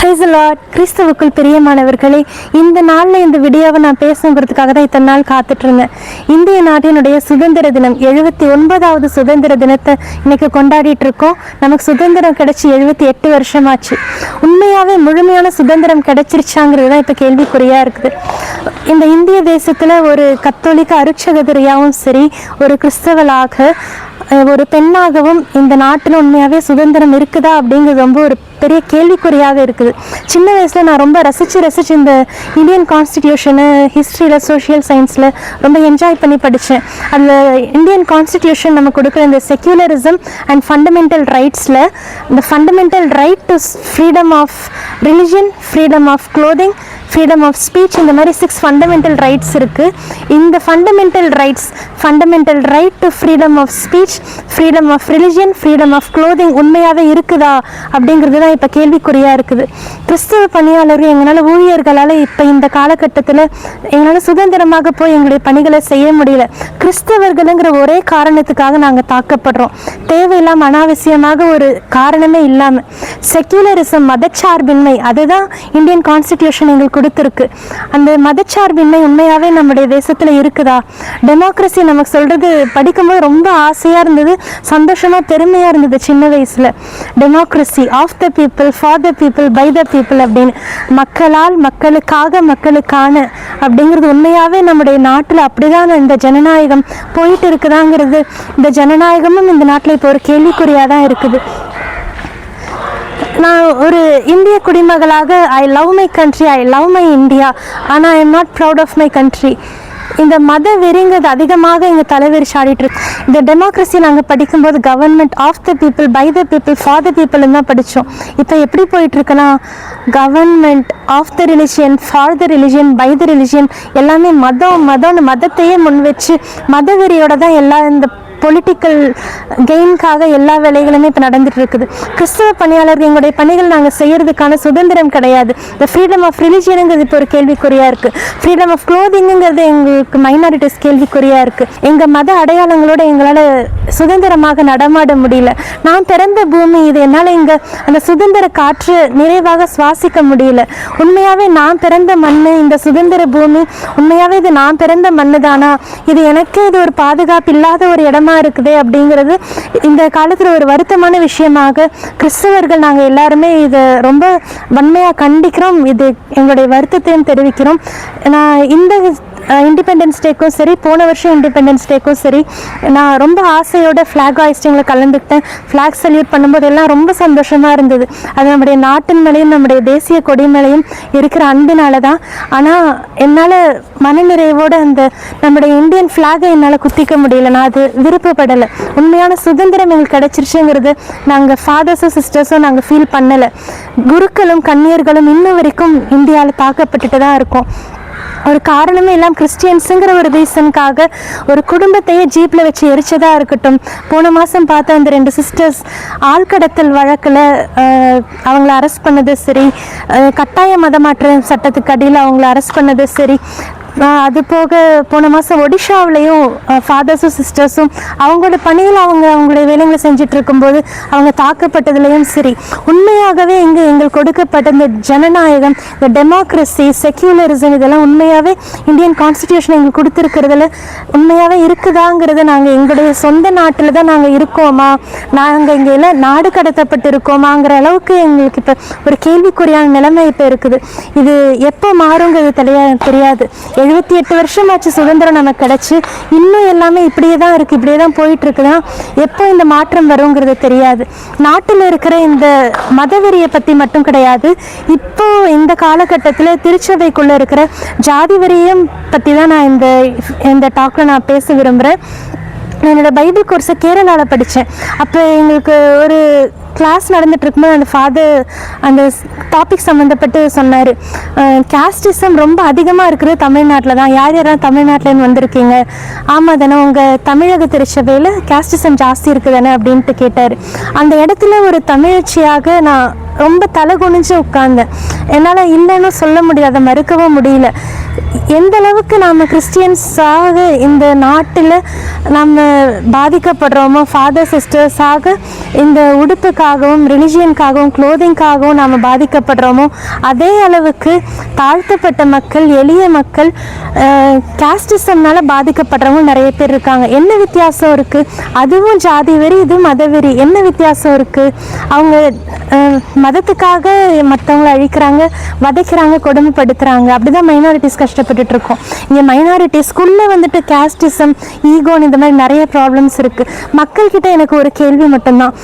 Price Lord கிறிஸ்துவுக்குள் பிரியமானவர்களே இந்த நாளில் இந்த வீடியோவை நான் பேசுங்கிறதுக்காக தான் இத்தனை நாள் காத்துட்ருந்தேன். இந்திய நாட்டினுடைய சுதந்திர தினம் எழுபத்தி ஒன்பதாவது சுதந்திர தினத்தை இன்னைக்கு கொண்டாடிட்டு இருக்கோம் நமக்கு சுதந்திரம் கிடைச்சி எழுபத்தி எட்டு வருஷமாச்சு. உண்மையாகவே முழுமையான சுதந்திரம் கிடைச்சிருச்சாங்கிறது தான் இப்போ கேள்விக்குறியாக இருக்குது. இந்த இந்திய தேசத்தில் ஒரு கத்தோலிக்க அருட்சகதிரியாகவும் சரி ஒரு கிறிஸ்தவளாக ஒரு பெண்ணாகவும் இந்த நாட்டில் உண்மையாகவே சுதந்திரம் இருக்குதா அப்படிங்கிறது ரொம்ப ஒரு பெரிய கேள்விக்குறியாக இருக்குது. சின்ன வயசில் நான் ரொம்ப ரசித்து ரசித்து இந்த இந்தியன் கான்ஸ்டிடியூஷனு ஹிஸ்ட்ரியில் சோஷியல் சயின்ஸில் ரொம்ப என்ஜாய் பண்ணி படித்தேன் அந்த இந்தியன் கான்ஸ்டிடியூஷன் நம்ம கொடுக்குற இந்த செக்யூலரிசம் அண்ட் ஃபண்டமெண்டல் ரைட்ஸில் இந்த fundamental right to freedom of religion freedom of clothing freedom of speech இந்த மாதிரி சிக்ஸ் ஃபண்டமெண்டல் ரைட்ஸ் இருக்குது இந்த fundamental rights fundamental right to freedom of speech freedom of religion freedom of clothing உண்மையாகவே இருக்குதா அப்படிங்கிறது தான் இப்போ கேள்விக்குறியாக இருக்குது. கிறிஸ்தவ பணியாளர்கள் எங்களால் ஊழியர்களால் இப்போ இந்த காலகட்டத்தில் எங்களால் சுதந்திரமாக போய் எங்களுடைய பணிகளை செய்ய முடியல. கிறிஸ்தவர்களுங்கிற ஒரே காரணத்துக்காக நாங்கள் தாக்கப்படுறோம். தேவையில்லாமல் அனாவசியமாக ஒரு காரணமே இல்லாமல் செக்யூலரிசம் மதச்சார்பின்மை அதுதான் இந்தியன் கான்ஸ்டிடியூஷன் எங்களுக்கு கொடுத்துருக்கு. அந்த மதச்சார்பின்மை உண்மையாகவே நம்முடைய தேசத்தில் இருக்குதா? டெமோக்ரஸி நமக்கு சொல்கிறது படிக்கும்போது ரொம்ப ஆசையாக இருந்தது சந்தோஷமாக பெருமையாக இருந்தது சின்ன வயசில். Democracy of the people for the people by the people அப்படின்னு. மக்களால் மக்களுக்காக மக்களுக்கான அப்படிங்கிறது உண்மையாகவே நம்முடைய நாட்டில் அப்படிதான் இந்த ஜனநாயகம் போயிட்டு இருக்குதாங்கிறது. இந்த ஜனநாயகமும் இந்த நாட்டில் இப்போ ஒரு கேள்விக்குறியாக தான் இருக்குது. நான் ஒரு இந்திய குடிமகளாக I love my country I love my India ஆனால் I am not proud of my country இந்த மத வெறிங்கிறது அதிகமாக இங்கே தலைவரி ஆடிட்டு இருக்கு. இந்த டெமோக்ரஸி நாங்கள் படிக்கும்போது government of the people by the people for the பீப்புள்னு தான் படித்தோம் இப்போ எப்படி போயிட்டுருக்குன்னா government of the religion for the religion by the religion எல்லாமே மதம் மதம்னு மதத்தையே முன் வச்சு மதவெறியோட தான் எல்லா இந்த பொலிட்டிக்கல் கெயின்காக எல்லா வேலைகளுமே இப்போ நடந்துட்டு இருக்குது கிறிஸ்தவ பணியாளர்கள் எங்களுடைய பணிகள் நாங்கள் செய்யறதுக்கான சுதந்திரம் கிடையாது. இந்த ஃப்ரீடம் ஆஃப் ரிலிஜியனுங்கிறது இப்போ ஒரு கேள்விக்குறியாக இருக்குது ஃப்ரீடம் ஆஃப் க்ளோதிங்கிறது எங்களுக்கு மைனாரிட்டிஸ் கேள்விக்குறியாக இருக்குது எங்கள் மத அடையாளங்களோட எங்களால் சுதந்திரமாக நடமாட முடியல. நான் பிறந்த பூமி இது என்னால் இங்கே அந்த சுதந்திர காற்று நிறைவாக சுவாசிக்க முடியல. உண்மையாகவே நான் பிறந்த மண் இந்த சுதந்திர பூமி உண்மையாகவே இது நான் பிறந்த மண்ணு தானா இது எனக்கே இது ஒரு பாதுகாப்பு இல்லாத ஒரு இடமா இருக்குதே அப்படிங்கிறது இந்த காலத்தில் ஒரு வருத்தமான விஷயமாக கிறிஸ்தவர்கள் நாங்கள் எல்லாருமே இதை ரொம்ப வன்மையாக கண்டிக்கிறோம். இது எங்களுடைய வருத்தத்தையும் தெரிவிக்கிறோம். நான் இந்த இண்டிபெண்டன்ஸ் டேக்கும் சரி போன வருஷம் இண்டிபெண்டன்ஸ் டேக்கும் சரி நான் ரொம்ப ஆசையோட ஃப்ளாக் ஹாய்ஸ்டிங்கில் கலந்துக்கிட்டேன். ஃப்ளாக் சல்யூட் பண்ணும்போது எல்லாம் ரொம்ப சந்தோஷமாக இருந்தது. அது நம்முடைய நாட்டின் மேலேயும் நம்முடைய தேசிய கொடி மேலேயும் இருக்கிற அன்பினால தான் ஆனால் என்னால் மனநிறைவோடு அந்த நம்முடைய இந்தியன் ஃப்ளாகை என்னால் குத்திக்க முடியல. நான் அது விருப்பப்படலை. உண்மையான சுதந்திரம் எங்களுக்கு கிடைச்சிருச்சுங்கிறது நாங்கள் ஃபாதர்ஸும் சிஸ்டர்ஸும் நாங்கள் ஃபீல் பண்ணலை. குருக்களும் கன்னியர்களும் இன்ன வரைக்கும் இந்தியாவில் தாக்கப்பட்டுட்டு தான் இருக்கோம். ஒரு காரணமே எல்லாம் கிறிஸ்டியன்ஸுங்கிற ஒரு ரீசனுக்காக ஒரு குடும்பத்தையே ஜீப்பில் வச்சு எரிச்சதாக இருக்கட்டும். போன மாதம் பார்த்த அந்த ரெண்டு சிஸ்டர்ஸ் ஆழ்கடத்தல் வழக்கில் அவங்கள அரெஸ்ட் பண்ணது சரி. கட்டாய மதமாற்ற சட்டத்துக்கு அடியில் அவங்கள அரெஸ்ட் பண்ணது சரி. அது போக போன மாதம் ஒடிஷாவிலையும் ஃபாதர்ஸும் சிஸ்டர்ஸும் அவங்களோட பணியில் அவங்க அவங்களுடைய வேலைகளை செஞ்சுட்டு இருக்கும்போது அவங்க தாக்கப்பட்டதுலேயும் சரி. உண்மையாகவே இங்கே எங்களுக்கு கொடுக்கப்பட்ட இந்த ஜனநாயகம் இந்த டெமோக்ரஸி செக்யூலரிசம் இதெல்லாம் உண்மையாகவே இந்தியன் கான்ஸ்டியூஷன் எங்களுக்கு கொடுத்துருக்கிறதுல உண்மையாகவே இருக்குதாங்கிறத நாங்கள் எங்களுடைய சொந்த நாட்டில் தான் நாங்கள் இருக்கோமா? நாங்கள் இங்கே எல்லாம் நாடு கடத்தப்பட்டு இருக்கோமாங்கிற அளவுக்கு எங்களுக்கு இப்போ ஒரு கேள்விக்குறியான நிலைமை இப்போ இருக்குது. இது எப்போ மாறுங்கிறது தெரியா தெரியாது. எழுபத்தி எட்டு வருஷமாச்சு சுதந்திரம் நமக்கு கிடச்சி. இன்னும் எல்லாமே இப்படியே தான் இருக்குது இப்படியே தான் போயிட்டுருக்குதான் எப்போ இந்த மாற்றம் வருங்கிறது தெரியாது. நாட்டில் இருக்கிற இந்த மதவெறியை பற்றி மட்டும் கிடையாது. இப்போ இந்த காலகட்டத்தில் திருச்சபைக்குள்ளே இருக்கிற ஜாதி வரியம் பற்றி தான் நான் இந்த இந்த டாக்கில் நான் பேச விரும்புகிறேன் நான் என்னோட பைபிள் கோர்ஸை கேரளாவில் படித்தேன் அப்போ எங்களுக்கு ஒரு கிளாஸ் நடந்துட்டு இருக்கும்போது அந்த ஃபாதர் அந்த டாபிக் சம்மந்தப்பட்டு சொன்னார். கேஸ்டிசம் ரொம்ப அதிகமாக இருக்கிறது தமிழ்நாட்டில் தான். யார் யாராவது தமிழ்நாட்டிலேருந்து வந்திருக்கீங்க? ஆமாம் தானே உங்கள் தமிழக திருச்சபையில் கேஸ்டிசம் ஜாஸ்தி இருக்குது தானே அப்படின்ட்டு கேட்டார். அந்த இடத்துல ஒரு தமிழச்சியாக நான் ரொம்ப தலை குனிஞ்சு உட்கார்ந்தேன். என்னால் இல்லைன்னு சொல்ல முடியாத மறுக்கவும் முடியல. எந்த அளவுக்கு நாம் கிறிஸ்டியன்ஸாக இந்த நாட்டில் நம்ம பாதிக்கப்படுறோமோ ஃபாதர் சிஸ்டர்ஸாக இந்த உடுப்புக்காகவும் ரிலிஜியனுக்காகவும் க்ளோதிங்காகவும் நாம் பாதிக்கப்படுறோமோ அதே அளவுக்கு தாழ்த்தப்பட்ட மக்கள் எளிய மக்கள் கேஸ்டிசம்னால பாதிக்கப்படுறவங்க நிறைய பேர் இருக்காங்க. என்ன வித்தியாசம் இருக்குது அதுவும் ஜாதி வெறி இதுவும் மத வெறி. என்ன வித்தியாசம் இருக்குது அவங்க மதத்துக்காக மற்றவங்களை அழிக்கிறாங்க வதைக்கிறாங்க கொடுமைப்படுத்துகிறாங்க அப்படிதான் மைனாரிட்டிஸ் கஷ்டப்பட்டு போய்கிட்டு இருக்கோம் இங்கே மைனாரிட்டிஸ்குள்ளே வந்துட்டு கேஸ்டிசம் ஈகோன் இந்த மாதிரி நிறைய ப்ராப்ளம்ஸ் இருக்குது மக்கள்கிட்ட எனக்கு ஒரு கேள்வி மட்டும்தான்.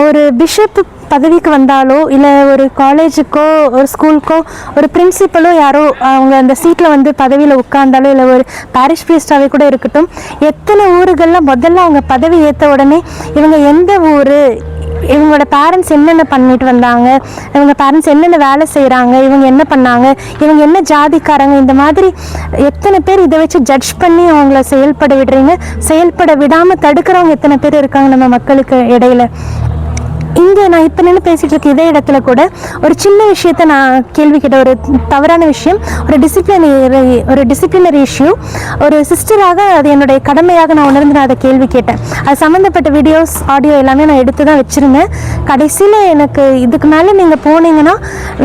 ஒரு பிஷப் பதவிக்கு வந்தாலோ இல்லை ஒரு காலேஜுக்கோ ஒரு ஸ்கூலுக்கோ ஒரு பிரின்சிபலோ யாரோ அவங்க அந்த சீட்டில் வந்து பதவியில் உட்கார்ந்தாலோ இல்லை ஒரு பாரிஷ் பிரிஸ்டாவே கூட இருக்கட்டும் எத்தனை ஊர்களில் முதல்ல அவங்க பதவி ஏற்ற உடனே இவங்க எந்த ஊர் இவங்களோட பேரண்ட்ஸ் என்னென்ன பண்ணிட்டு வந்தாங்க? இவங்க பேரண்ட்ஸ் என்னென்ன வேலை செய்கிறாங்க இவங்க என்ன பண்ணாங்க? இவங்க என்ன ஜாதிக்காரங்க? இந்த மாதிரி எத்தனை பேர் இதை வச்சு ஜட்ஜ் பண்ணி அவங்கள செயல்பட விடுறீங்க? செயல்பட விடாமல் தடுக்கிறவங்க எத்தனை பேர் இருக்காங்க நம்ம மக்களுக்கு இடையில? இங்கே நான் இப்போ நின்று பேசிகிட்டு இருக்க இதே இடத்துல கூட ஒரு சின்ன விஷயத்த நான் கேள்வி கேட்ட ஒரு தவறான விஷயம் ஒரு டிசிப்ளினரி ஒரு டிசிப்ளினரி இஷ்யூ ஒரு சிஸ்டராக அது என்னுடைய கடமையாக நான் உணர்ந்து நான் அதை கேள்வி கேட்டேன். அது சம்மந்தப்பட்ட வீடியோஸ் ஆடியோ எல்லாமே நான் எடுத்து தான் வச்சுருந்தேன். கடைசியில் எனக்கு இதுக்கு மேலே நீங்கள் போனீங்கன்னா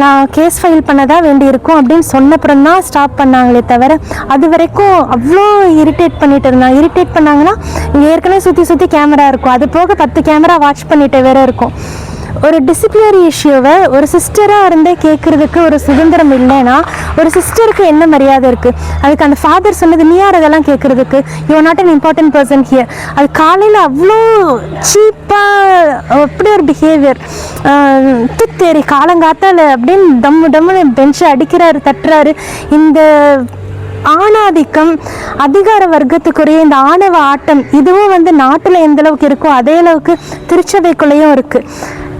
நான் கேஸ் ஃபைல் பண்ணதான் வேண்டி இருக்கும் அப்படின்னு சொன்னப்புறம் தான் ஸ்டாப் பண்ணாங்களே தவிர அது வரைக்கும் அவ்வளோ இரிட்டேட் பண்ணிட்டு இருந்தேன். இரிட்டேட் பண்ணாங்கன்னா இங்கே ஏற்கனவே சுற்றி சுற்றி கேமரா இருக்கும். அது போக பத்து கேமரா வாட்ச் பண்ணிட்டு வேற இருக்கும். ஒரு டிசிப்ளினரி இஷ்யூவை ஒரு சிஸ்டராக இருந்தே கேட்குறதுக்கு ஒரு சுதந்திரம் இல்லைன்னா ஒரு சிஸ்டருக்கு என்ன மரியாதை இருக்குது அதுக்கு அந்த ஃபாதர் சொன்னது நீ யார் அதெல்லாம் கேட்குறதுக்கு? You not an important person here அது காலையில் அவ்வளோ சீப்பாக அப்படி ஒரு பிஹேவியர் துத்தேரி காலங்காத்தால் அப்படின்னு டம்மு டம்முன்னு பெஞ்சை அடிக்கிறாரு தட்டுறாரு. இந்த ஆணாதிக்கம் அதிகார வர்க்கத்துக்குரிய இந்த ஆணவ ஆட்டம் இதுவும் வந்து நாட்டில் எந்த அளவுக்கு இருக்கோ அதே அளவுக்கு திருச்சபைக்குள்ளேயும் இருக்குது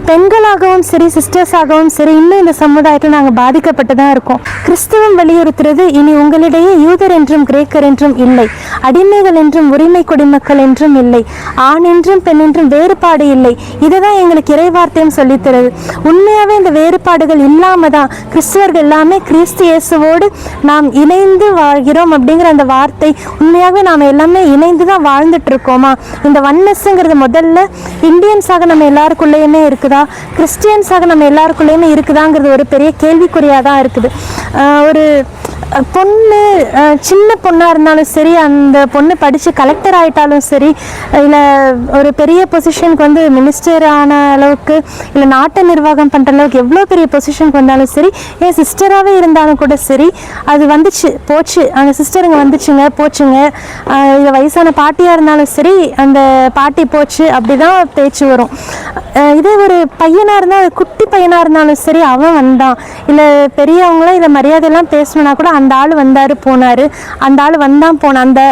பெண்களாகவும் சரி சிஸ்டர்ஸாகவும் சரி இன்னும் இந்த சமுதாயத்தில் நாங்கள் பாதிக்கப்பட்டு தான் இருக்கோம். கிறிஸ்தவம் வலியுறுத்துறது இனி உங்களிடையே யூதர் என்றும் கிரேக்கர் என்றும் இல்லை. அடிமைகள் என்றும் உரிமை குடிமக்கள் என்றும் இல்லை. ஆண் என்றும் பெண் என்றும் வேறுபாடு இல்லை. இதுதான் எங்களுக்கு இறைவார்த்தையும் சொல்லித்தருது. உண்மையாகவே இந்த வேறுபாடுகள் இல்லாமல் தான் கிறிஸ்துவர்கள் எல்லாமே கிறிஸ்து இயேசுவோடு நாம் இணைந்து வாழ்கிறோம் அப்படிங்கிற அந்த வார்த்தை உண்மையாகவே நாம் எல்லாமே இணைந்து தான் வாழ்ந்துட்டு இருக்கோமா? இந்த வன்னஸ்ங்கிறது முதல்ல இந்தியன்ஸாக நம்ம எல்லாருக்குள்ளேயுமே இருக்குதா? கிறிஸ்டியன்ஸாக நம்ம எல்லாருக்குள்ளேயுமே இருக்குதாங்கிறது ஒரு பெரிய கேள்விக்குறியாக தான் இருக்குது ஒரு பொண்ணு சின்ன பொண்ணாக இருந்தாலும் சரி அந்த பொண்ணு படித்து கலெக்டர் ஆயிட்டாலும் சரி இல்லை ஒரு பெரிய பொசிஷனுக்கு வந்து மினிஸ்டர் ஆன அளவுக்கு இல்லை நாட்டை நிர்வாகம் பண்ணுற அளவுக்கு எவ்வளோ பெரிய பொசிஷனுக்கு வந்தாலும் சரி ஏன் சிஸ்டராகவே இருந்தாலும் கூட சரி அது வந்துச்சு போச்சு. அந்த சிஸ்டருங்க வந்துச்சுங்க போச்சுங்க. இல்லை வயசான பாட்டியாக இருந்தாலும் சரி அந்த பாட்டி போச்சு அப்படி தான் பேச்சு வரும். இதே ஒரு பையனாக இருந்தால் குட்டி பையனாக இருந்தாலும் சரி அவன் வந்தான். இல்லை பெரியவங்களாம் இதை மரியாதையெல்லாம் பேசணுன்னா கூட அந்த ஆள் வந்தார் போனார். அந்த ஆள் வந்தான் போனான். அந்த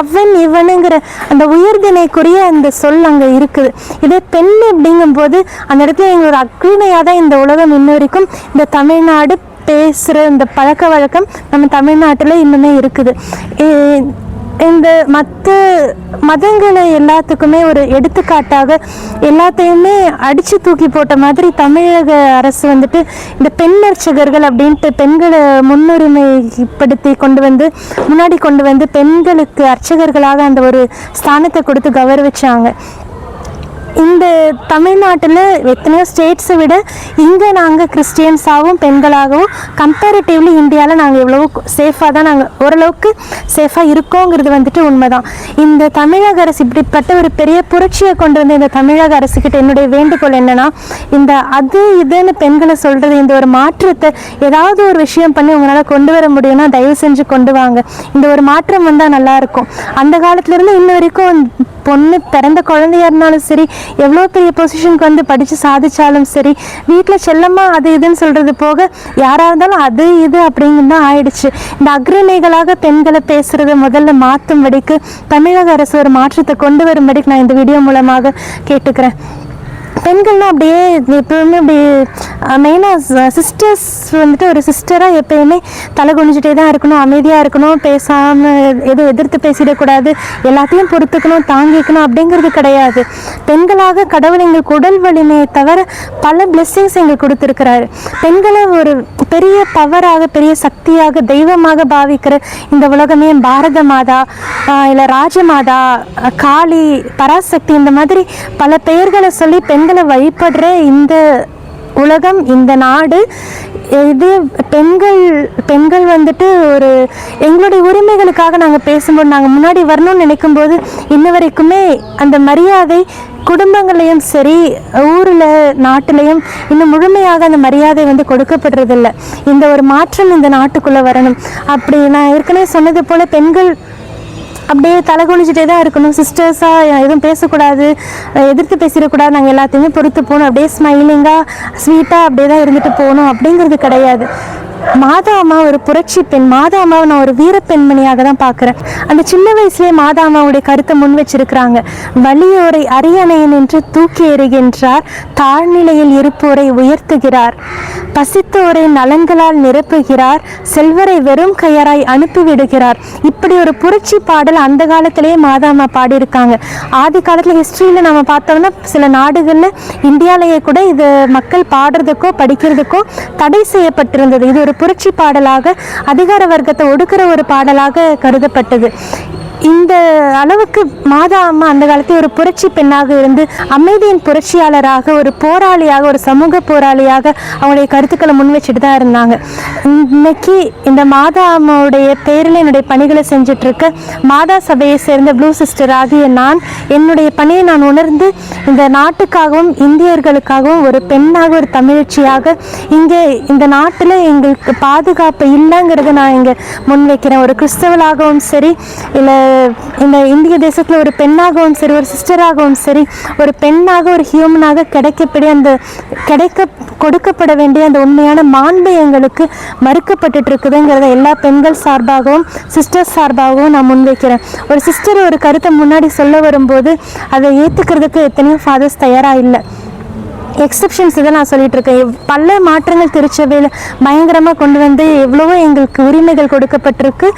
அவன் இவனுங்கிற அந்த உயர்தினைக்குரிய அந்த சொல் அங்கே இருக்குது. இதே பெண் அப்படிங்கும்போது அந்த இடத்துல எங்களோட அக்ரிணையாக தான் இந்த உலகம் இன்ன வரைக்கும். இந்த தமிழ்நாடு பேசுகிற இந்த பழக்க வழக்கம் நம்ம தமிழ்நாட்டில் இன்னுமே இருக்குது. இந்த மற்ற மதங்களை எல்லாத்துக்குமே ஒரு எடுத்துக்காட்டாக எல்லாத்தையுமே அடித்து தூக்கி போட்ட மாதிரி தமிழக அரசு வந்துட்டு இந்த பெண் அர்ச்சகர்கள் அப்படின்ட்டு பெண்களை முன்னுரிமைப்படுத்தி கொண்டு வந்து முன்னாடி கொண்டு வந்து பெண்களுக்கு அர்ச்சகர்களாக அந்த ஒரு ஸ்தானத்தை கொடுத்து கௌரவிச்சாங்க. இந்த தமிழ்நாட்டில் எத்தனையோ ஸ்டேட்ஸை விட இங்கே நாங்கள் கிறிஸ்டியன்ஸாகவும் பெண்களாகவும் கம்பேரிட்டிவ்லி இந்தியாவில் நாங்கள் எவ்வளோ சேஃபாக தான் நாங்கள் ஓரளவுக்கு சேஃபாக இருக்கோங்கிறது வந்துட்டு உண்மைதான். இந்த தமிழக அரசு இப்படிப்பட்ட ஒரு பெரிய புரட்சியை கொண்டு வந்த இந்த தமிழக அரசுக்கிட்ட என்னுடைய வேண்டுகோள் என்னன்னா இந்த அது இதுன்னு பெண்களை சொல்கிறது இந்த ஒரு மாற்றத்தை ஏதாவது ஒரு விஷயம் பண்ணி உங்களால் கொண்டு வர முடியும்னா தயவு செஞ்சு கொண்டு வாங்க. இந்த ஒரு மாற்றம் வந்தால் நல்லாயிருக்கும் அந்த காலத்துலேருந்து இன்ன வரைக்கும் பொண்ணு பிறந்த குழந்தையா இருந்தாலும் சரி எவ்வளோ பெரிய பொசிஷனுக்கு வந்து படித்து சாதிச்சாலும் சரி வீட்டில் செல்லம்மா அது இதுன்னு சொல்கிறது போக யாராக இருந்தாலும் அது இது அப்படிங்கிறது தான் ஆயிடுச்சு. இந்த அக்ரணிகளாக பெண்களை பேசுகிறத முதல்ல மாற்றும்படிக்கு தமிழக அரசு ஒரு மாற்றத்தை கொண்டு வரும்படிக்கு நான் இந்த வீடியோ மூலமாக கேட்டுக்கிறேன். பெண்கள்னா அப்படியே எப்பவுமே அப்படி மெயினாக சிஸ்டர்ஸ் வந்துட்டு ஒரு சிஸ்டராக எப்பயுமே தலை குனிஞ்சிட்டே தான் இருக்கணும் அமைதியாக இருக்கணும் பேசாமல் எதுவும் எதிர்த்து பேசிடக்கூடாது எல்லாத்தையும் பொறுத்துக்கணும் தாங்கிக்கணும் அப்படிங்கிறது கிடையாது. பெண்களாக கடவுள் எங்களுக்கு உடல் வலிமையை தவிர பல பிளெஸ்ஸிங்ஸ் எங்களுக்கு கொடுத்துருக்கிறாரு. பெண்களை ஒரு பெரிய பவராக பெரிய சக்தியாக தெய்வமாக பாவிக்கிற இந்த உலகமே பாரத மாதா இல்லை ராஜமாதா காளி பராசக்தி இந்த மாதிரி பல பெயர்களை சொல்லி பெண்களை வழிபடுற இந்த உலகம் இந்த நாடு இது பெண்கள் பெண்கள் வந்துட்டு ஒரு எங்களுடைய உரிமைகளுக்காக நாங்கள் பேசும்போது நாங்கள் முன்னாடி வரணும்னு நினைக்கும்போது இன்ன வரைக்குமே அந்த மரியாதை குடும்பங்களையும் சரி ஊரில் நாட்டிலையும் இன்னும் முழுமையாக அந்த மரியாதை வந்து கொடுக்கப்படுறதில்ல. இந்த ஒரு மாற்றம் இந்த நாட்டுக்குள்ளே வரணும். அப்படி நான் ஏற்கனவே சொன்னது போல் பெண்கள் அப்படியே தலை குனிஞ்சிட்டே தான் இருக்கணும். சிஸ்டர்ஸாக எதுவும் பேசக்கூடாது. எதிர்த்து பேசிடக்கூடாது. நாங்கள் எல்லாத்தையுமே பொறுத்து போகணும். அப்படியே ஸ்மைலிங்காக ஸ்வீட்டாக அப்படியே தான் இருந்துட்டு போகணும். அப்படிங்கிறது கிடையாது. மாதா அம்மா ஒரு புரட்சி பெண் மாதா அம்மாவை நான் ஒரு வீர பெண்மணியாக தான் பார்க்குறேன். அந்த சின்ன வயசுலேயே மாதா அம்மாவுடைய கருத்தை முன் வச்சிருக்கிறாங்க வலியோரை அரியணையில் நின்று தூக்கி எறிகின்றார் தாழ்நிலையில் இருப்போரை உயர்த்துகிறார். பசித்தோரை நலன்களால் நிரப்புகிறார் செல்வரை வெறும் கையராய் அனுப்பிவிடுகிறார். இப்படி ஒரு புரட்சி பாடல் அந்த காலத்திலேயே மாதாமா பாடியிருக்காங்க. ஆதி காலத்தில் ஹிஸ்ட்ரியில் நம்ம பார்த்தோம்னா சில நாடுகளில் இந்தியாவிலேயே கூட இது மக்கள் பாடுறதுக்கோ படிக்கிறதுக்கோ தடை செய்யப்பட்டிருந்தது. இது ஒரு புரட்சி பாடலாக அதிகார வர்க்கத்தை ஒடுக்கிற ஒரு பாடலாக கருதப்பட்டது. இந்த அளவுக்கு மாதா அம்மா அந்த காலத்தில் ஒரு புரட்சி பெண்ணாக இருந்து அமைதியின் புரட்சியாளராக ஒரு போராளியாக ஒரு சமூக போராளியாக அவங்களுடைய கருத்துக்களை முன் வச்சுட்டு தான் இருந்தாங்க. இன்னைக்கு இந்த மாதா அம்மாவுடைய பேரில் என்னுடைய பணிகளை செஞ்சிட்ருக்க மாதா சபையை சேர்ந்த ப்ளூ சிஸ்டர் ஆகிய நான் என்னுடைய பணியை நான் உணர்ந்து இந்த நாட்டுக்காகவும் இந்தியர்களுக்காகவும் ஒரு பெண்ணாக ஒரு தமிழ்ச்சியாக இங்கே இந்த நாட்டில் எங்களுக்கு பாதுகாப்பு இல்லைங்கிறத நான் இங்கே முன்வைக்கிறேன். ஒரு கிறிஸ்தவளாகவும் சரி இல்லை இந்த இந்திய தேசத்தில் ஒரு பெண்ணாகவும் சரி ஒரு சிஸ்டராகவும் சரி ஒரு பெண்ணாக ஒரு ஹியூமனாக கிடைக்கப்படிய அந்த கிடைக்க கொடுக்கப்பட வேண்டிய அந்த உண்மையான மாண்பு எங்களுக்கு மறுக்கப்பட்டு இருக்குதுங்கிறத எல்லா பெண்கள் சார்பாகவும் சிஸ்டர் சார்பாகவும் நான் முன்வைக்கிறேன். ஒரு சிஸ்டர் ஒரு கருத்தை முன்னாடி சொல்ல வரும்போது அதை ஏற்றுக்கிறதுக்கு எத்தனையோ ஃபாதர்ஸ் தயாராக இல்லை. எக்ஸப்ஷன்ஸ் இதை நான் சொல்லிட்டு இருக்கேன் பல மாற்றங்கள் திருச்சபையில் பயங்கரமாக கொண்டு வந்து எவ்வளவோ எங்களுக்கு உரிமைகள் கொடுக்கப்பட்டிருக்கு.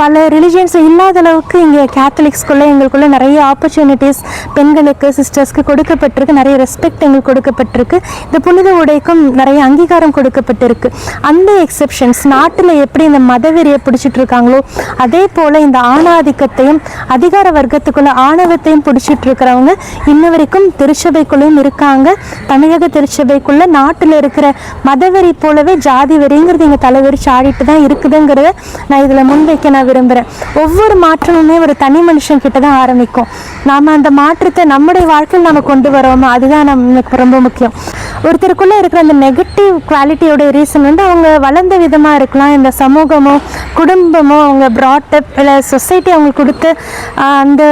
பல ரிலிஜியன்ஸ் இல்லாத அளவுக்கு இங்கே கேத்தலிக்ஸ்குள்ளே எங்களுக்குள்ளே நிறைய ஆப்பர்ச்சுனிட்டிஸ் பெண்களுக்கு சிஸ்டர்ஸ்க்கு கொடுக்கப்பட்டிருக்கு. நிறைய ரெஸ்பெக்ட் எங்களுக்கு கொடுக்கப்பட்டிருக்கு. இந்த புனித உடைக்கும் நிறைய அங்கீகாரம் கொடுக்கப்பட்டிருக்கு. அந்த எக்ஸப்ஷன்ஸ் நாட்டில் எப்படி இந்த மதவெறியை பிடிச்சிட்டு இருக்காங்களோ அதே போல் இந்த ஆணாதிக்கத்தையும் அதிகார வர்க்கத்துக்குள்ள ஆணவத்தையும் பிடிச்சிட்டு இருக்கிறவங்க இன்ன வரைக்கும் திருச்சபைக்குள்ளேயும் இருக்காங்க. தமிழக திருச்சபைக்குள்ள நாட்டில் இருக்கிற மதவெறி போலவே ஜாதி வெறிங்கிறது இங்கே தலைவரிச்சு ஆடிட்டு தான் இருக்குதுங்கிறத நான் இதில் முன்வைக்க நான் விரும்புகிறேன் ஒவ்வொரு மாற்றமுமே ஒரு தனி மனுஷன் கிட்ட தான் ஆரம்பிக்கும். நாம் அந்த மாற்றத்தை நம்முடைய வாழ்க்கையில் நம்ம கொண்டு வரோமா? அதுதான் நமக்கு ரொம்ப முக்கியம். ஒருத்தருக்குள்ளே இருக்கிற அந்த நெகட்டிவ் குவாலிட்டியோட ரீசன் வந்து அவங்க வளர்ந்த விதமாக இருக்கலாம். இந்த சமூகமோ குடும்பமோ அவங்க ப்ராட்டப் இல்லை சொசைட்டி அவங்களுக்கு கொடுத்து அந்த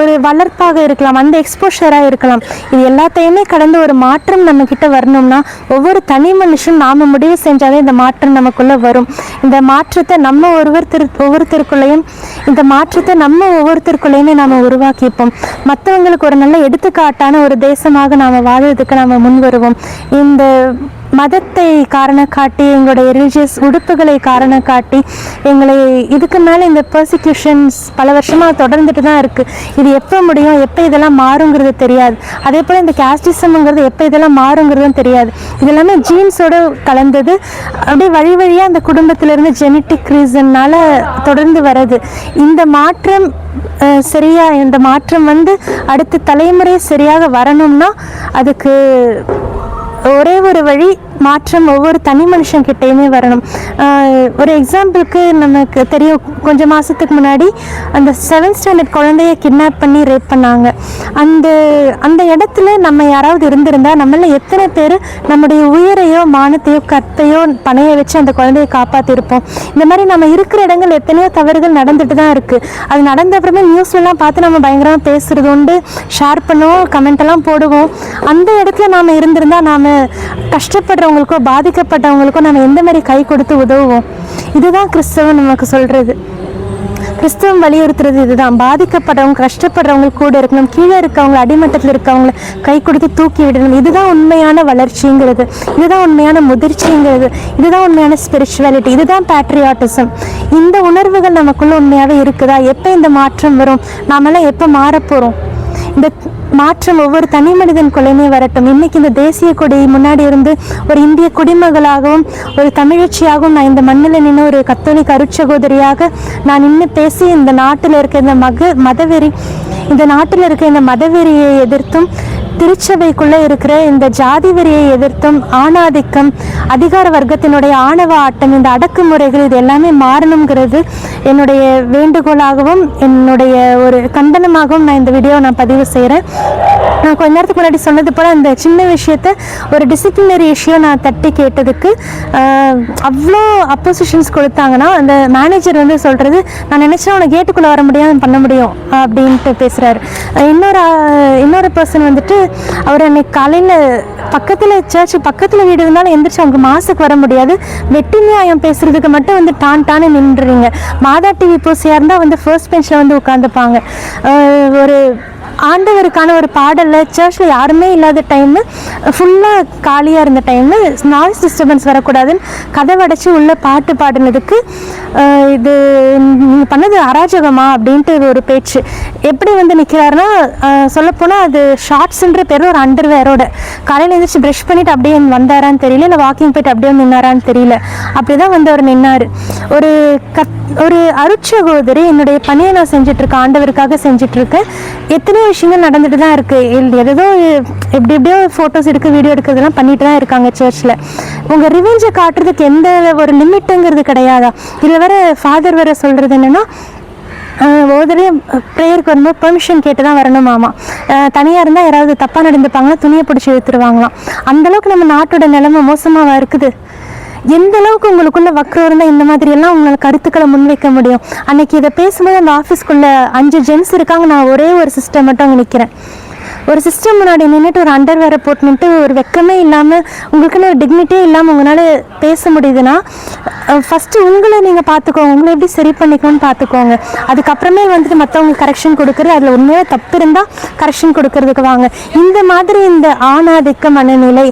ஒரு வளர்ப்பாக இருக்கலாம் அந்த எக்ஸ்போஷராக இருக்கலாம். இது எல்லாத்தையுமே கடந்து ஒரு மாற்றம் நம்மக்கிட்ட வரணும்னா ஒவ்வொரு தனி மனுஷனும் நாம முடிவு செஞ்சாலே இந்த மாற்றம் நமக்குள்ளே வரும். இந்த மாற்றத்தை நம்ம ஒருவருத்தர் ஒவ்வொருத்தருக்குள்ளேயும் இந்த மாற்றத்தை நம்ம ஒவ்வொருத்தருக்குள்ளேயுமே நாம் உருவாக்கிப்போம் மற்றவங்களுக்கு ஒரு நல்ல எடுத்துக்காட்டான ஒரு தேசமாக நாம் வாழ்றதுக்கு நாம் முன் வருவோம் இந்த மதத்தை காரணம் காட்டி எங்களுடைய ரிலிஜியஸ் உடுப்புகளை காரணம் காட்டி எங்களை இதுக்கு மேலே இந்த பர்சிக்யூஷன்ஸ் பல வருஷமாக தொடர்ந்துட்டு தான் இருக்குது இது எப்போ முடியும் எப்போ இதெல்லாம் மாறுங்கிறது தெரியாது. அதே போல் இந்த கேஸ்டிசம்ங்கிறது எப்போ இதெல்லாம் மாறுங்கிறதும் தெரியாது. இது எல்லாமே ஜீன்ஸோட கலந்தது. அப்படியே வழி வழியாக அந்த குடும்பத்திலேருந்து ஜெனட்டிக் ரீசன்னால் தொடர்ந்து வருது இந்த மாற்றம் சரியாக இந்த மாற்றம் வந்து அடுத்த தலைமுறை சரியாக வரணும்னா அதுக்கு ஒரே ஒரு வழி மாற்றம் ஒவ்வொரு தனி மனுஷன்கிட்டயுமே வரணும். ஒரு எக்ஸாம்பிளுக்கு நமக்கு தெரியும் கொஞ்சம் மாதத்துக்கு முன்னாடி அந்த செவன்த் ஸ்டாண்டர்ட் குழந்தைய கிட்னாப் பண்ணி ரேப் பண்ணாங்க. அந்த அந்த இடத்துல நம்ம யாராவது இருந்திருந்தால் நம்மள எத்தனை பேர் நம்முடைய உயிரையோ மானத்தையோ கத்தையோ பணைய வச்சு அந்த குழந்தையை காப்பாற்றிருப்போம் இந்த மாதிரி நம்ம இருக்கிற இடங்கள் எத்தனையோ தவறுகள் நடந்துட்டு தான் இருக்குது அது நடந்த அப்புறமே நியூஸ்லலாம் பார்த்து நம்ம பயங்கரமாக பேசுறது உண்டு. ஷேர் பண்ணுவோம் கமெண்ட் எல்லாம் போடுவோம். அந்த இடத்துல நாம் இருந்திருந்தா நாம் கஷ்டப்படுறவங்களுக்கோ பாதிக்கப்பட்டவங்களுக்கோ நம்ம எந்த மாதிரி கை கொடுத்து உதவுவோம்? இதுதான் கிறிஸ்தவம் நமக்கு சொல்கிறது கிறிஸ்தவம் வலியுறுத்துறது இதுதான். பாதிக்கப்பட்டவங்க கஷ்டப்படுறவங்க கூட இருக்கணும். கீழே இருக்கவங்க அடிமட்டத்தில் இருக்கவங்கள கை கொடுத்து தூக்கி விடணும். இதுதான் உண்மையான வளர்ச்சிங்கிறது. இதுதான் உண்மையான முதிர்ச்சிங்கிறது. இதுதான் உண்மையான ஸ்பிரிச்சுவாலிட்டி இதுதான் பேட்ரியாட்டிசம் இந்த உணர்வுகள் நமக்குள்ளே உண்மையாகவே இருக்குதா? எப்போ இந்த மாற்றம் வரும்? நாமெல்லாம் எப்போ மாறப்போகிறோம் இந்த மாற்றம் ஒவ்வொரு தனி மனிதன் கொலையுமே வரட்டும். இன்னைக்கு இந்த தேசிய கொடி முன்னாடி இருந்து ஒரு இந்திய குடிமகளாகவும் ஒரு தமிழச்சியாகவும் நான் இந்த மண்ணில் நின்று ஒரு கத்தோலிக் அருட்சகோதரியாக நான் நின்று பேசி இந்த நாட்டில் இருக்க இந்த மக மதவெறி இந்த நாட்டில் இருக்க இந்த மதவெறியை எதிர்த்தும் திருச்சபைக்குள்ளே இருக்கிற இந்த ஜாதி வெறியை எதிர்த்தும் ஆணாதிக்கம் அதிகார வர்க்கத்தினுடைய ஆணவ ஆட்டம் இந்த அடக்குமுறைகள் இது எல்லாமே மாறணுங்கிறது என்னுடைய வேண்டுகோளாகவும் என்னுடைய ஒரு கண்டனமாகவும் நான் இந்த வீடியோ நான் பதிவு செய்கிறேன். நான் கொஞ்ச நேரத்துக்கு முன்னாடி சொன்னது போல் அந்த சின்ன விஷயத்த ஒரு டிசிப்ளினரி இஷ்யூ நான் தட்டி கேட்டதுக்கு அவ்வளோ அப்போசிஷன்ஸ் கொடுத்தாங்கன்னா அந்த மேனேஜர் வந்து சொல்கிறது நான் நினச்சேன் உனக்கு கேட்டுக்குள்ளே வர முடியாது பண்ண முடியும் அப்படின்ட்டு பேசுகிறாரு இன்னொரு இன்னொரு பர்சன் வந்துட்டு அவர் அன்னைக்கு காலையில் பக்கத்தில் சர்ச் பக்கத்தில் வீடு இருந்தாலும் எந்திரிச்சு அவங்க மாசுக்கு வர முடியாது. வெட்டி நியாயம் பேசுகிறதுக்கு மட்டும் வந்து டான் டான்னு நின்றுறீங்க மாதா டிவி பூசியாக இருந்தால் வந்து ஃபர்ஸ்ட் பெஞ்சில் வந்து உட்காந்துப்பாங்க. ஒரு ஆண்டவருக்கான ஒரு பாடலில் சர்ச்சில் யாருமே இல்லாத டைமு ஃபுல்லாக காலியாக இருந்த டைமு நாய்ஸ் டிஸ்டர்பன்ஸ் வரக்கூடாதுன்னு கதவை அடைச்சி உள்ள பாட்டு பாடினதுக்கு இது நீங்கள் பண்ணது அராஜகமா அப்படின்ட்டு ஒரு பேச்சு. எப்படி வந்து நிற்கிறாருன்னா சொல்லப்போனால் அது ஷார்ட்ஸுன்ற பேர் ஒரு அண்டர்வேரோட காலையில் எழுந்திரிச்சு ப்ரஷ் பண்ணிட்டு அப்படியே வந்தாரான்னு தெரியல இல்லை வாக்கிங் போயிட்டு அப்படியே நின்னாரான்னு தெரியல. அப்படி தான் வந்து அவர் நின்னார். ஒரு கத் ஒரு அருட்சகோதரி என்னுடைய பணியை நான் செஞ்சிட்ருக்கேன் ஆண்டவருக்காக செஞ்சிட்ருக்கேன். எத்தனையோ விஷயங்கள் நடந்துட்டு தான் இருக்கு. எல்- ஏதோ எப்படி எப்படியோ ஃபோட்டோஸ் எடுக்க வீடியோ எடுக்கிறதுலாம் பண்ணிட்டு தான் இருக்காங்க சர்ச்சில் உங்கள் ரிவெஞ்சை காட்டுறதுக்கு எந்த ஒரு லிமிட்டுங்கிறது கிடையாதா? இதில் வர ஃபாதர் வேற சொல்கிறது என்னன்னா ஆஹ் ப்ரேயருக்கு வரும்போது பெர்மிஷன் கேட்டு தான் வரணுமாமா தனியாக இருந்தால் யாராவது தப்பாக நடந்துப்பாங்கன்னா துணியை பிடிச்சி இழுத்துருவாங்களாம். அந்தளவுக்கு நம்ம நாட்டோட நிலைமை மோசமாவா இருக்குது? எந்த அளவுக்கு உங்களுக்குள்ள வக்ரம் இருந்தால் இந்த மாதிரி எல்லாம் உங்களால் கருத்துக்களை முன்வைக்க முடியும்? அன்னைக்கு இதை பேசும்போது அந்த ஆஃபீஸ்க்குள்ள அஞ்சு ஜென்ஸ் இருக்காங்க. நான் ஒரே ஒரு சிஸ்டம் மட்டும் அங்கே நிற்கிறேன் ஒரு சிஸ்டம் முன்னாடி நின்றுட்டு ஒரு அண்டர் வேற போட்டு நின்றுட்டு ஒரு வெக்கமே இல்லாமல் உங்களுக்குன்னு ஒரு டிக்னிட்டியே இல்லாமல் உங்களால் பேச முடியுதுன்னா ஃபஸ்ட்டு உங்களை நீங்கள் பார்த்துக்கோங்க உங்களை எப்படி சரி பண்ணிக்கணும்னு பார்த்துக்கோங்க அதுக்கப்புறமே வந்துட்டு மற்றவங்களுக்கு கரெக்ஷன் கொடுக்குறது அதில் உண்மையாக தப்பு இருந்தால் கரெக்ஷன் கொடுக்கறதுக்கு வாங்க. இந்த மாதிரி இந்த ஆணாதிக்க மனநிலை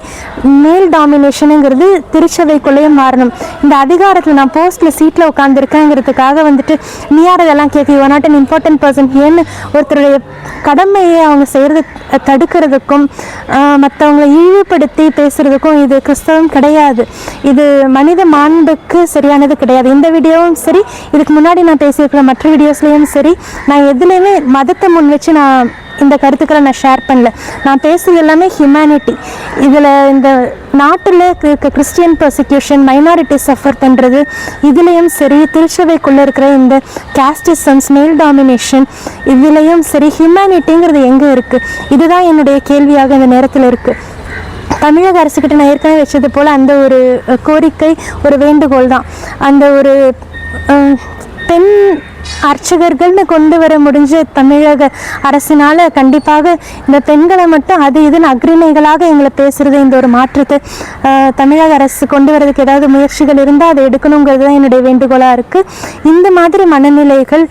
மேல் டாமினேஷனுங்கிறது திருச்சபைக்குள்ளேயே மாறணும். இந்த அதிகாரத்தில் நான் போஸ்ட்டில் சீட்டில் உட்காந்துருக்கேங்கிறதுக்காக வந்துட்டு நீ யார் இதெல்லாம் கேட்க you not an important person ஏன்னு ஒருத்தருடைய கடமையை அவங்க செய்கிறது தடுக்கிறதுக்கும் மற்றவங்களை இழிவுபடுத்தி பேசுறதுக்கும் இது கிறிஸ்தவம் கிடையாது. இது மனித மாண்புக்கு சரியானது கிடையாது. இந்த வீடியோவும் சரி இதுக்கு முன்னாடி நான் பேசியிருக்கிற மற்ற வீடியோஸ்லேயும் சரி நான் எதுலேயுமே மதத்தை முன் வச்சு நான் இந்த கருத்துக்களை நான் ஷேர் பண்ணல. நான் பேசுறது எல்லாமே ஹியூமனிட்டி இதில் இந்த நாட்டில் இருக்க கிறிஸ்டியன் பர்சிக்யூஷன் மைனாரிட்டி சஃபர் பண்ணுறது இதுலேயும் சரி திருச்சபைக்குள்ளே இருக்கிற இந்த கேஸ்டிசம்ஸ் மேல் டாமினேஷன் இதுலேயும் சரி ஹியூமனிட்டிங்கிறது எங்கே இருக்குது இதுதான் என்னுடைய கேள்வியாக இந்த நேரத்தில் இருக்குது தமிழக அரசுக்கிட்ட நான் ஏற்கனவே வச்சது போல் அந்த ஒரு கோரிக்கை ஒரு வேண்டுகோள் தான் அந்த ஒரு பெண் அர்ச்சகர்கள்னு கொண்டு வர முடிஞ்ச தமிழக அரசினால் கண்டிப்பாக இந்த பெண்களை மட்டும் அது இதுன்னு அக்ரிணைகளாக எங்களை பேசுறது இந்த ஒரு மாற்றத்தை தமிழக அரசு கொண்டு வரதுக்கு ஏதாவது முயற்சிகள் இருந்தால் அதை எடுக்கணுங்கிறது தான் என்னுடைய வேண்டுகோளாக இருக்குது இந்த மாதிரி மனநிலைகள்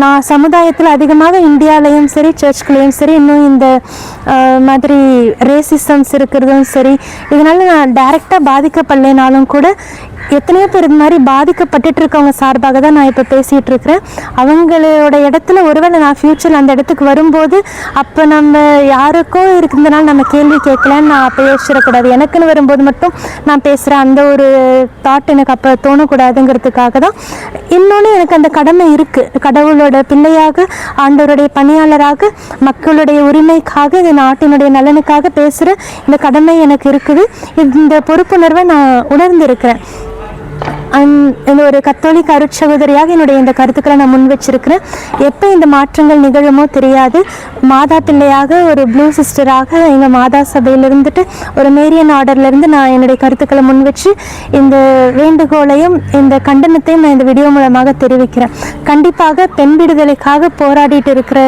நான் சமுதாயத்தில் அதிகமாக இந்தியாலையும் சரி சர்ச்குள்ளேயும் சரி இன்னும் இந்த மாதிரி ரேசிசம்ஸ் இருக்கிறதும் சரி இதனால் நான் டைரெக்டாக பாதிக்கப்படலைனாலும் கூட எத்தனையோ பேர் இந்த மாதிரி பாதிக்கப்பட்டுட்டு இருக்கவங்க சார்பாக தான் நான் இப்போ பேசிகிட்டு இருக்கிறேன் அவங்களோட இடத்துல ஒருவேளை நான் ஃப்யூச்சரில் அந்த இடத்துக்கு வரும்போது அப்போ நம்ம யாருக்கோ இருக்கிறதுனால நம்ம கேள்வி கேட்கலன்னு நான் அப்போ யோசிச்சிடக்கூடாது. எனக்குன்னு வரும்போது மட்டும் நான் பேசுகிறேன் அந்த ஒரு தாட் எனக்கு அப்போ தோணக்கூடாதுங்கிறதுக்காக தான் இன்னொன்று எனக்கு அந்த கடமை இருக்குது கடவுளோட பிள்ளையாக ஆண்டவருடைய பணியாளராக மக்களுடைய உரிமைக்காக இந்த நாட்டினுடைய நலனுக்காக பேசுகிற இந்த கடமை எனக்கு இருக்குது. இந்த பொறுப்புணர்வை நான் உணர்ந்திருக்கிறேன். இந்த ஒரு கத்தோலிக் அருட்சகோதரியாக என்னுடைய இந்த கருத்துக்களை நான் முன் வச்சிருக்கிறேன். எப்போ இந்த மாற்றங்கள் நிகழுமோ தெரியாது. மாதா பிள்ளையாக ஒரு ப்ளூ சிஸ்டராக எங்கள் மாதா சபையில் இருந்துட்டு ஒரு மேரியன் ஆர்டர்லேருந்து நான் என்னுடைய கருத்துக்களை முன் வச்சு இந்த வேண்டுகோளையும் இந்த கண்டனத்தையும் நான் இந்த வீடியோ மூலமாக தெரிவிக்கிறேன். கண்டிப்பாக பெண் விடுதலைக்காக போராடிட்டு இருக்கிற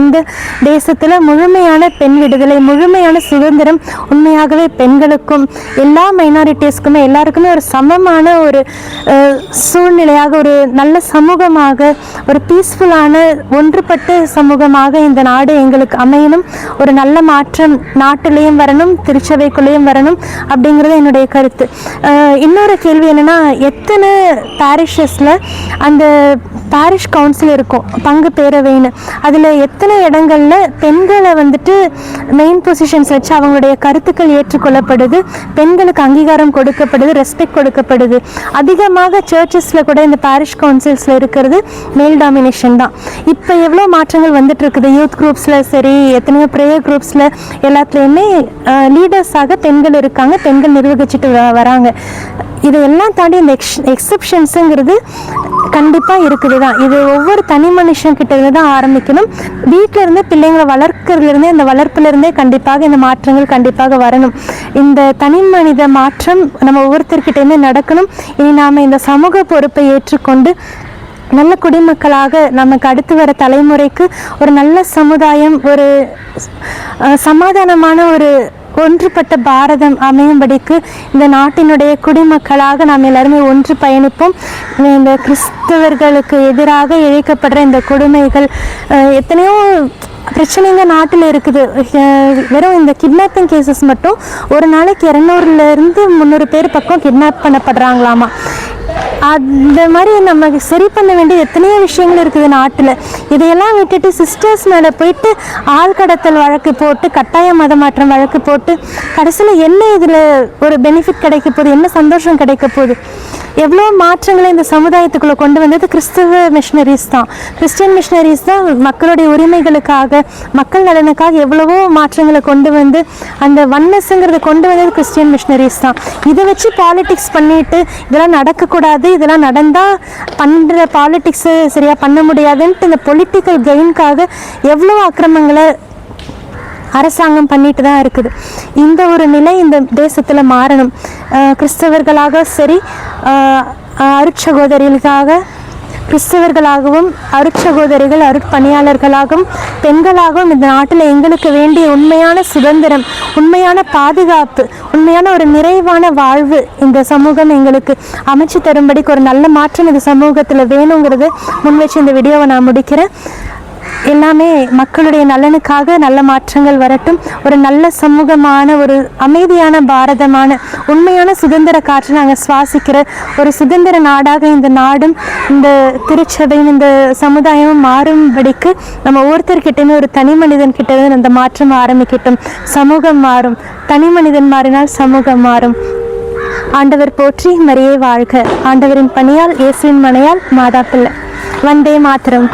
இந்த தேசத்தில் முழுமையான பெண் விடுதலை முழுமையான சுதந்திரம் உண்மையாகவே பெண்களுக்கும் எல்லா மைனாரிட்டிஸ்க்குமே எல்லாருக்குமே ஒரு சமமான ஒரு சூழ்நிலையாக ஒரு நல்ல சமூகமாக ஒரு பீஸ்ஃபுல்லான ஒன்றுபட்ட சமூகமாக இந்த நாடு எங்களுக்கு அமையணும். ஒரு நல்ல மாற்றம் நாட்டிலையும் வரணும் திருச்சபைக்குள்ளேயும் வரணும் அப்படிங்கிறது என்னுடைய கருத்து. இன்னொரு கேள்வி என்னென்னா எத்தனை பாரிஷஸில் அந்த பாரிஷ் கவுன்சில் இருக்கும் பங்கு பேரவைன்னு. அதில் எத்தனை இடங்களில் பெண்களை வந்துட்டு மெயின் பொசிஷன்ஸ் வச்சு அவங்களுடைய கருத்துக்கள் ஏற்றுக்கொள்ளப்படுது பெண்களுக்கு அங்கீகாரம் கொடுக்கப்படுது ரெஸ்பெக்ட் கொடுக்கப்படுது. அதிகமாக சர்ச்சஸில் கூட இந்த பாரிஷ் கவுன்சில்ஸில் இருக்கிறது மேல் டாமினேஷன் தான். இப்போ எவ்வளோ மாற்றங்கள் வந்துட்டு இருக்குது யூத் குரூப்ஸில் சரி எத்தனையோ ப்ரேயர் குரூப்ஸில் எல்லாத்துலேயுமே லீடர்ஸாக பெண்கள் இருக்காங்க பெண்கள் நிர்வகிச்சுட்டு வ- வராங்க. இதையெல்லாம் தாண்டி இந்த எக்ஸ் எக்ஸப்ஷன்ஸுங்கிறது கண்டிப்பாக இருக்குது தான் இது ஒவ்வொரு தனி மனுஷன்கிட்ட இருந்து தான் ஆரம்பிக்கணும். வீட்டில் இருந்து பிள்ளைங்களை வளர்க்கறதுலேருந்தே இந்த வளர்ப்புலேருந்தே கண்டிப்பாக இந்த மாற்றங்கள் கண்டிப்பாக வரணும். இந்த தனி மனித மாற்றம் நம்ம ஒவ்வொருத்தர்கிட்டேருந்து நடக்கணும். இனி நாம் இந்த சமூக பொறுப்பை ஏற்றுக்கொண்டு நல்ல குடிமக்களாக நமக்கு அடுத்து வர தலைமுறைக்கு ஒரு நல்ல சமுதாயம் ஒரு சமாதானமான ஒரு ஒன்றுபட்ட பாரதம் அமையும்படிக்கு இந்த நாட்டினுடைய குடிமக்களாக நாம் எல்லாருமே ஒன்று பயணிப்போம். இந்த கிறிஸ்தவர்களுக்கு எதிராக இழைக்கப்படுற இந்த கொடுமைகள் எத்தனையோ பிரச்சனைங்க நாட்டில் இருக்குது. வெறும் இந்த கிட்னாப்பிங் கேசஸ் மட்டும் ஒரு நாளைக்கு இரநூறுலேருந்து முந்நூறு பேர் பக்கம் கிட்னாப் பண்ணப்படுறாங்களாமா. அந்த மாதிரி நம்ம சரி பண்ண வேண்டிய எத்தனையோ விஷயங்கள் இருக்குது நாட்டில். இதையெல்லாம் விட்டுட்டு சிஸ்டர்ஸ் மேலே போயிட்டு ஆள் கடத்தல் வழக்கு போட்டு கட்டாய மத மாற்றம் வழக்கு போட்டு கடைசியில் என்ன இதில் ஒரு பெனிஃபிட் கிடைக்க போகுது? என்ன சந்தோஷம் கிடைக்க போகுது? எவ்வளோ மாற்றங்களை இந்த சமுதாயத்துக்குள்ளே கொண்டு வந்தது கிறிஸ்தவ மிஷினரிஸ் தான். கிறிஸ்டியன் மிஷினரிஸ் தான் மக்களுடைய உரிமைகளுக்காக மக்கள் நலனுக்காக எவ்வளவோ மாற்றங்களை கொண்டு வந்து அந்த வன்னஸுங்கிறத கொண்டு வந்தது கிறிஸ்டியன் மிஷினரிஸ் தான். இதை வச்சு பாலிடிக்ஸ் பண்ணிட்டு இதெல்லாம் நடக்கக்கூடாது இதெல்லாம் நடந்தால் பண்ணுற பாலிடிக்ஸு சரியாக பண்ண முடியாதுன்ட்டு இந்த பொலிட்டிக்கல் கெயின்காக எவ்வளோ அக்கிரமங்களை அரசாங்கம் பண்ணிட்டு தான் இருக்குது. இந்த ஒரு நிலை இந்த தேசத்தில் மாறணும். கிறிஸ்தவர்களாக சரி அருட்சகோதரிகளுக்காக கிறிஸ்தவர்களாகவும் அருட்சகோதரிகள் அருட்பணியாளர்களாகவும் பெண்களாகவும் இந்த நாட்டில் எங்களுக்கு வேண்டிய உண்மையான சுதந்திரம் உண்மையான பாதுகாப்பு உண்மையான ஒரு நிறைவான வாழ்வு இந்த சமூகம் எங்களுக்கு அமைச்சு தரும்படிக்கு ஒரு நல்ல மாற்றம் இந்த சமூகத்தில் வேணுங்கிறது முன் வச்சு இந்த வீடியோவை நான் முடிக்கிறேன். எல்லாமே மக்களுடைய நலனுக்காக நல்ல மாற்றங்கள் வரட்டும். ஒரு நல்ல சமூகமான ஒரு அமைதியான பாரதமான உண்மையான சுதந்திர காற்றை நாங்கள் சுவாசிக்கிற ஒரு சுதந்திர நாடாக இந்த நாடும் இந்த திருச்சபையும் இந்த சமுதாயமும் மாறும்படிக்கு நம்ம ஒவ்வொருத்தர்கிட்டயுமே ஒரு தனி மனிதன் கிட்ட அந்த மாற்றம் ஆரம்பிக்கட்டும். சமூகம் மாறும். தனி மனிதன் மாறினால் சமூகம் மாறும். ஆண்டவர் போற்றி மரியே வாழ்க. ஆண்டவரின் பணியால் இயேசுவின் மனையால் மாதா பிள்ளை வந்தே மாத்திரம்.